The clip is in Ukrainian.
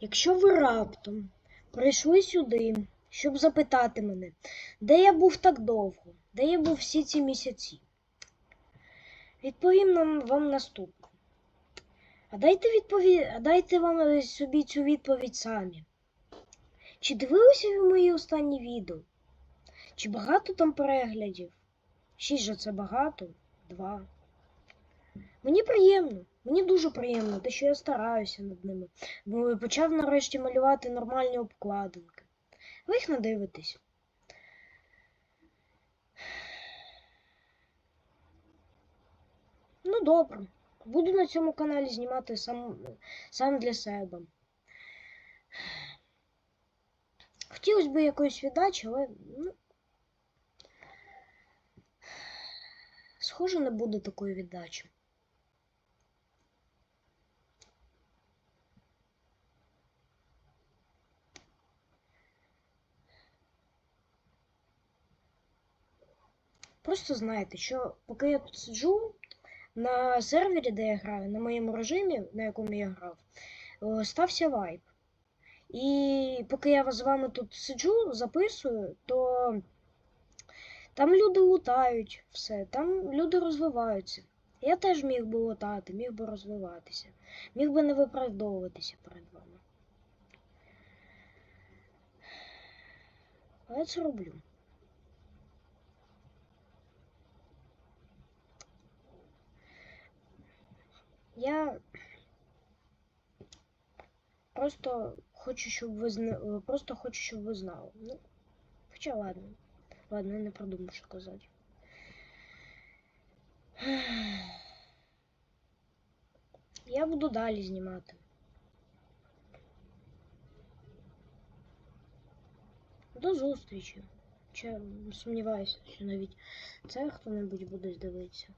Якщо ви раптом прийшли сюди, щоб запитати мене, де я був так довго, де я був всі ці місяці, відповім вам наступне. А дайте відповідь, а дайте вам е, собі цю відповідь самі. Чи дивилися ви мої останні відео? Чи багато там переглядів? Шість же це багато? Два. Мені приємно, мені дуже приємно, те, що я стараюся над ними. Бо почав нарешті малювати нормальні обкладинки. Ви їх не дивитесь. Ну, добре. Буду на цьому каналі знімати сам, сам для себе. Хотілося б якоїсь віддачі, але ну, схоже, не буде такої віддачі. Просто знайте, що поки я тут сиджу на сервері, де я граю, на моєму режимі, на якому я грав, стався вайп. І поки я з вами тут сиджу, записую, то там люди лутають все, там люди розвиваються. Я теж міг би лутати, міг би розвиватися, міг би не виправдовуватися перед вами. Але я це роблю. Я просто хочу, щоб ви зна... просто хочу, щоб ви знали. Ну, хоча ладно. Ладно, я не продумав, що казати. Я буду далі знімати. До зустрічі. Чи сумніваюся, що навіть це хто-небудь буде дивитися.